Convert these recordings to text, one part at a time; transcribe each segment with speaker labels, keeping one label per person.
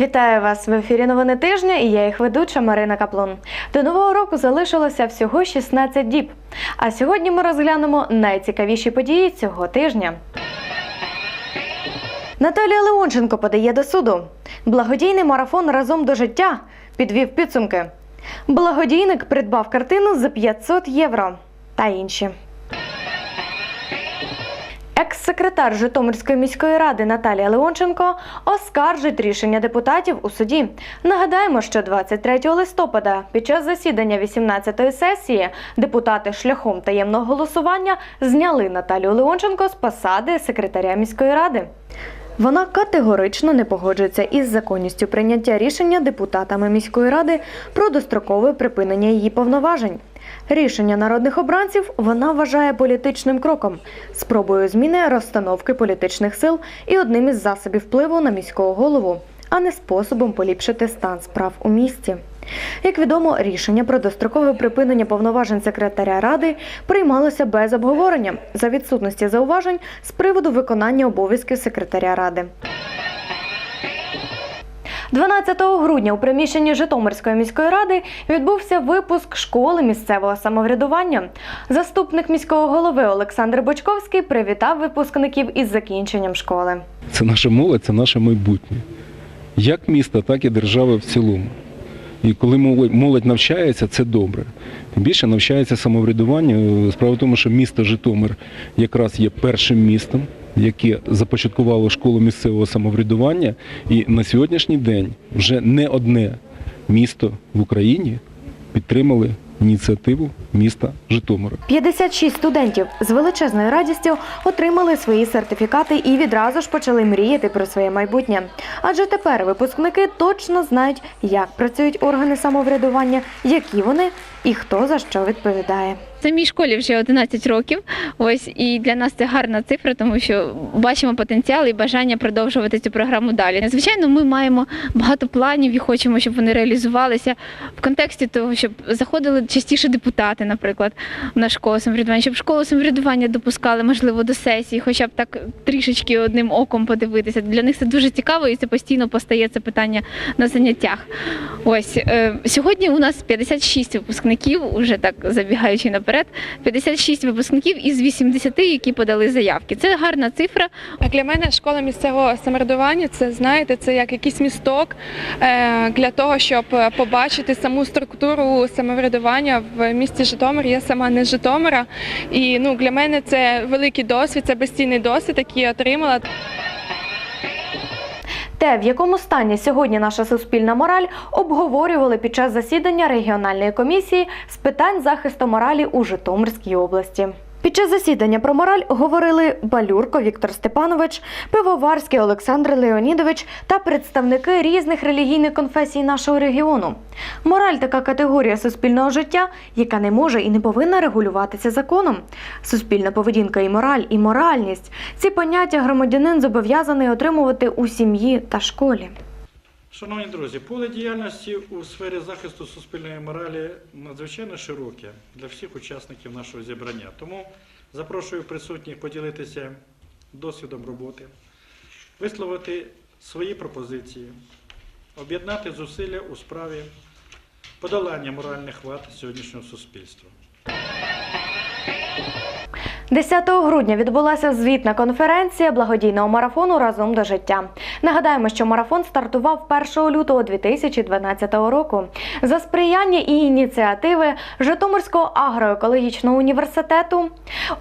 Speaker 1: Вітаю вас в ефірі новини тижня і я їх ведуча Марина Каплун. До нового року залишилося всього 16 діб. А сьогодні ми розглянемо найцікавіші події цього тижня. Наталія Леонченко подає до суду. Благодійний марафон разом до життя підвів підсумки. Благодійник придбав картину за 500 євро та інші. Екс-секретар Житомирської міської ради Наталія Леонченко оскаржить рішення депутатів у суді. Нагадаємо, що 23 листопада під час засідання 18-ї сесії депутати шляхом таємного голосування зняли Наталію Леонченко з посади секретаря міської ради. Вона категорично не погоджується із законністю прийняття рішення депутатами міської ради про дострокове припинення її повноважень. Рішення народних обранців вона вважає політичним кроком, спробою зміни розстановки політичних сил і одним із засобів впливу на міського голову, а не способом поліпшити стан справ у місті. Як відомо, рішення про дострокове припинення повноважень секретаря ради приймалося без обговорення за відсутності зауважень з приводу виконання обов'язків секретаря ради. 12 грудня у приміщенні Житомирської міської ради відбувся випуск школи місцевого самоврядування. Заступник міського голови Олександр Бочковський привітав випускників із закінченням школи.
Speaker 2: Це наша молодь, це наше майбутнє. Як міста, так і держави в цілому. І коли молодь- навчається, це добре. Більше навчається самоврядуванню. Справа в тому, що місто Житомир якраз є першим містом, яке започаткувало школу місцевого самоврядування. І на сьогоднішній день вже не одне місто в Україні підтримали ініціативу міста Житомира.
Speaker 1: 56 студентів з величезною радістю отримали свої сертифікати і відразу ж почали мріяти про своє майбутнє. Адже тепер випускники точно знають, як працюють органи самоврядування, які вони і хто за що відповідає.
Speaker 3: Самій школі вже 11 років. Ось і для нас це гарна цифра, тому що бачимо потенціал і бажання продовжувати цю програму далі. Звичайно, ми маємо багато планів і хочемо, щоб вони реалізувалися в контексті того, щоб заходили частіше депутати, наприклад, в наш школу самоврядування, щоб школу самоврядування допускали, можливо, до сесії, хоча б так трішечки одним оком подивитися. Для них це дуже цікаво, і це постійно постає це питання на заняттях. Ось е, сьогодні у нас 56 випускників, уже так забігаючи наперед, 56 випускників із 80, які подали заявки. Це гарна цифра.
Speaker 4: Для мене школа місцевого самоврядування це знаєте, це як якийсь місток е, для того, щоб побачити саму структуру самоврядування в місті Житомир. Я сама не з Житомира, і ну для мене це великий досвід, це безцінний досвід, який я отримала.
Speaker 1: Те, в якому стані сьогодні наша суспільна мораль, обговорювали під час засідання регіональної комісії з питань захисту моралі у Житомирській області. Під час засідання про мораль говорили Балюрко Віктор Степанович, Пивоварський Олександр Леонідович та представники різних релігійних конфесій нашого регіону. Мораль така категорія суспільного життя, яка не може і не повинна регулюватися законом. Суспільна поведінка і мораль, і моральність ці поняття громадянин зобов'язаний отримувати у сім'ї та школі.
Speaker 5: Шановні друзі, поле діяльності у сфері захисту суспільної моралі надзвичайно широке для всіх учасників нашого зібрання. Тому запрошую присутніх поділитися досвідом роботи, висловити свої пропозиції, об'єднати зусилля у справі подолання моральних вад сьогоднішнього суспільства.
Speaker 1: 10 грудня відбулася звітна конференція благодійного марафону разом до життя. Нагадаємо, що марафон стартував 1 лютого 2012 року за сприяння і ініціативи Житомирського агроекологічного університету,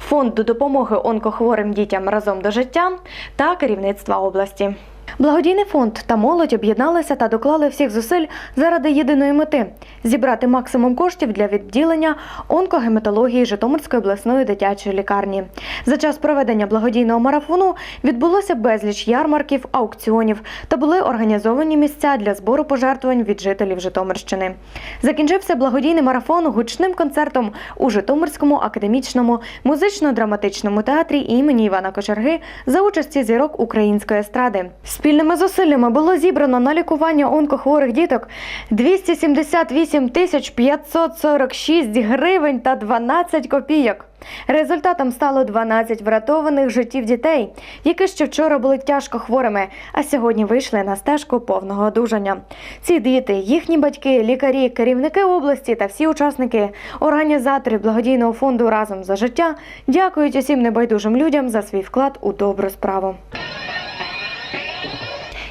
Speaker 1: фонду допомоги онкохворим дітям разом до життя та керівництва області. Благодійний фонд та молодь об'єдналися та доклали всіх зусиль заради єдиної мети зібрати максимум коштів для відділення онкогематології Житомирської обласної дитячої лікарні. За час проведення благодійного марафону відбулося безліч ярмарків, аукціонів та були організовані місця для збору пожертвувань від жителів Житомирщини. Закінчився благодійний марафон гучним концертом у Житомирському академічному музично-драматичному театрі імені Івана Кочерги за участі зірок української естради. Спільними зусиллями було зібрано на лікування онкохворих діток 278 тисяч 546 гривень та 12 копійок. Результатом стало 12 врятованих життів дітей, які ще вчора були тяжко хворими, а сьогодні вийшли на стежку повного одужання. Ці діти, їхні батьки, лікарі, керівники області та всі учасники, організатори благодійного фонду разом за життя дякують усім небайдужим людям за свій вклад у добру справу.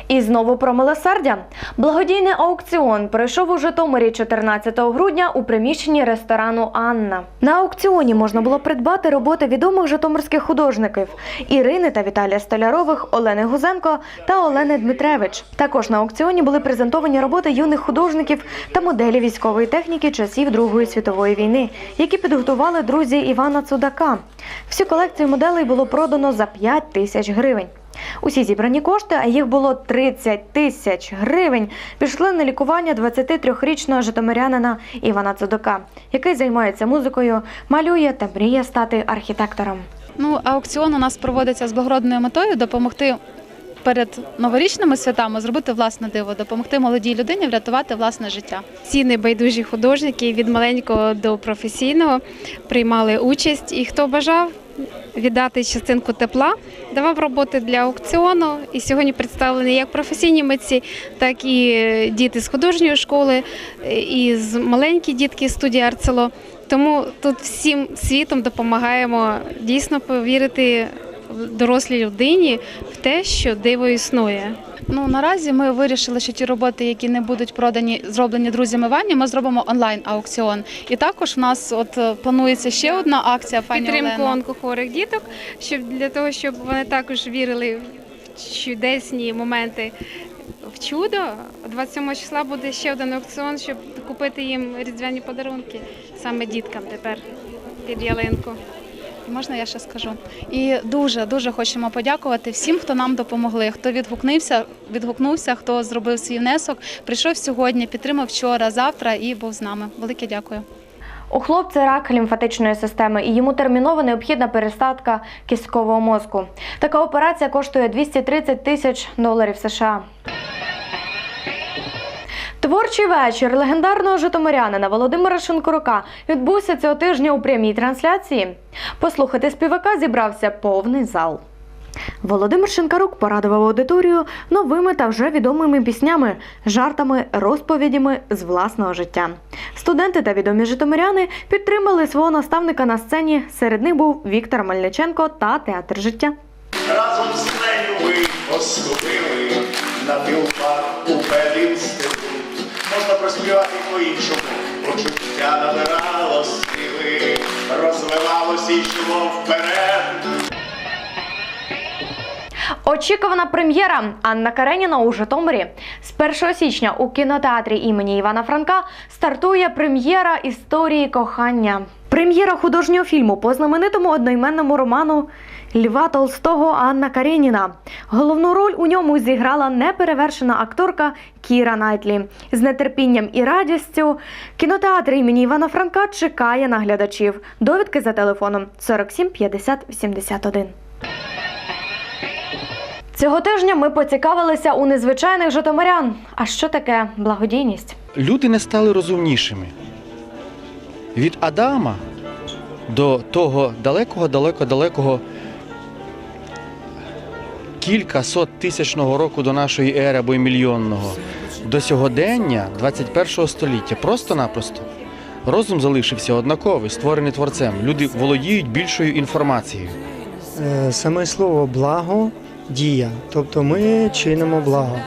Speaker 1: І знову про милосердя. Благодійний аукціон пройшов у Житомирі 14 грудня у приміщенні ресторану Анна. На аукціоні можна було придбати роботи відомих житомирських художників Ірини та Віталія Столярових, Олени Гузенко та Олени Дмитревич. Також на аукціоні були презентовані роботи юних художників та моделі військової техніки часів Другої світової війни, які підготували друзі Івана Цудака. Всю колекцію моделей було продано за 5 тисяч гривень. Усі зібрані кошти, а їх було 30 тисяч гривень, пішли на лікування 23-річного житомирянина Івана Цудока, який займається музикою, малює та мріє стати архітектором.
Speaker 6: Ну, аукціон у нас проводиться з благородною метою допомогти перед новорічними святами зробити власне диво, допомогти молодій людині врятувати власне життя.
Speaker 7: Всі небайдужі художники від маленького до професійного приймали участь, і хто бажав віддати частинку тепла, давав роботи для аукціону. І сьогодні представлені як професійні митці, так і діти з художньої школи, і з маленькі дітки з студії Арцело. Тому тут всім світом допомагаємо дійсно повірити дорослій людині в те, що диво існує.
Speaker 6: Ну наразі ми вирішили, що ті роботи, які не будуть продані, зроблені друзями Вані, ми зробимо онлайн аукціон. І також в нас от е, планується ще одна акція пані
Speaker 7: підтримку
Speaker 6: Олено.
Speaker 7: онкохворих діток, щоб для того, щоб вони також вірили в чудесні моменти в чудо. 27 числа буде ще один аукціон, щоб купити їм різдвяні подарунки саме діткам тепер під ялинку.
Speaker 6: Можна я ще скажу? І дуже дуже хочемо подякувати всім, хто нам допомогли, хто відгукнувся, відгукнувся, хто зробив свій внесок, прийшов сьогодні, підтримав вчора, завтра і був з нами. Велике дякую.
Speaker 1: У хлопця рак лімфатичної системи і йому терміново необхідна пересадка кісткового мозку. Така операція коштує 230 тисяч доларів США. Творчий вечір легендарного житомирянина Володимира Шинкурука відбувся цього тижня у прямій трансляції. Послухати співака зібрався повний зал. Володимир Шинкарук порадував аудиторію новими та вже відомими піснями, жартами, розповідями з власного життя. Студенти та відомі житомиряни підтримали свого наставника на сцені. Серед них був Віктор Мельниченко та театр життя.
Speaker 8: Разом з нею ми поступили на філфак у. Можна проспівати по-іншому. Почуття набирало сили, розвивалося і йшло вперед.
Speaker 1: Очікувана прем'єра Анна Кареніна у Житомирі. З 1 січня у кінотеатрі імені Івана Франка стартує прем'єра історії кохання. Прем'єра художнього фільму по знаменитому одноіменному роману Льва Толстого Анна Кареніна. Головну роль у ньому зіграла неперевершена акторка Кіра Найтлі. З нетерпінням і радістю кінотеатр імені Івана Франка чекає на глядачів. Довідки за телефоном 47 50 81. Цього тижня ми поцікавилися у незвичайних житомирян. А що таке благодійність?
Speaker 9: люди не стали розумнішими. Від Адама до того далекого, далеко, далекого кількасот тисячного року до нашої ери або й мільйонного, до сьогодення 21 століття. Просто-напросто. Розум залишився однаковий, створений творцем. Люди володіють більшою інформацією.
Speaker 10: Е, Саме слово благо дія, тобто ми чинимо благо.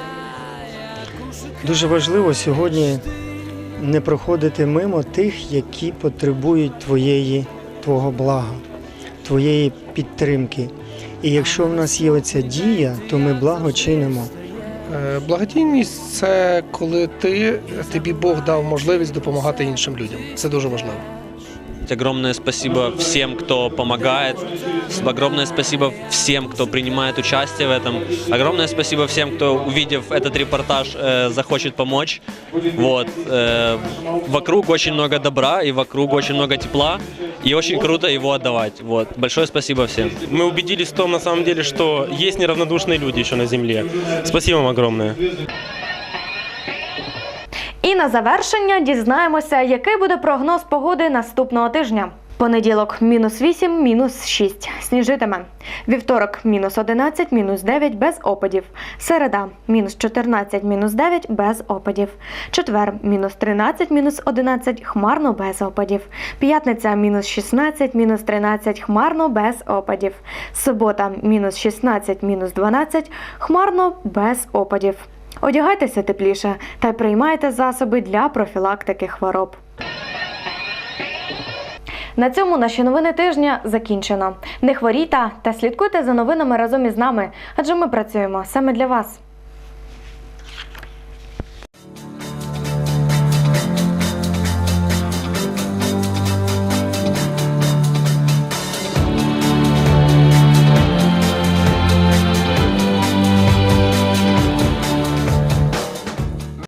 Speaker 10: Дуже важливо сьогодні не проходити мимо тих, які потребують твоєї, твого блага, твоєї підтримки. І якщо в нас є оця дія, то ми благо чинимо.
Speaker 11: Е, Благодійність це коли ти тобі Бог дав можливість допомагати іншим людям. Це дуже важливо.
Speaker 12: Огромное спасибо всем, кто помогает. Огромное спасибо всем, кто принимает участие в этом. Огромное спасибо всем, кто, увидев этот репортаж, э, захочет помочь. Вот. Э, вокруг очень много добра и вокруг очень много тепла. И очень круто его отдавать. Вот. Большое спасибо всем.
Speaker 13: Мы убедились в том, на самом деле, что есть неравнодушные люди еще на Земле. Спасибо вам огромное.
Speaker 1: І на завершення дізнаємося, який буде прогноз погоди наступного тижня. Понеділок мінус 8, мінус 6. Сніжитиме. Вівторок мінус 11, мінус 9 без опадів. Середа мінус 14, мінус 9 без опадів. Четвер мінус 13, мінус 11 хмарно без опадів. П'ятниця мінус 16, мінус 13 хмарно без опадів. Субота мінус 16, мінус 12 хмарно без опадів. Одягайтеся тепліше та приймайте засоби для профілактики хвороб. На цьому наші новини тижня закінчено. Не хворійте та слідкуйте за новинами разом із нами, адже ми працюємо саме для вас.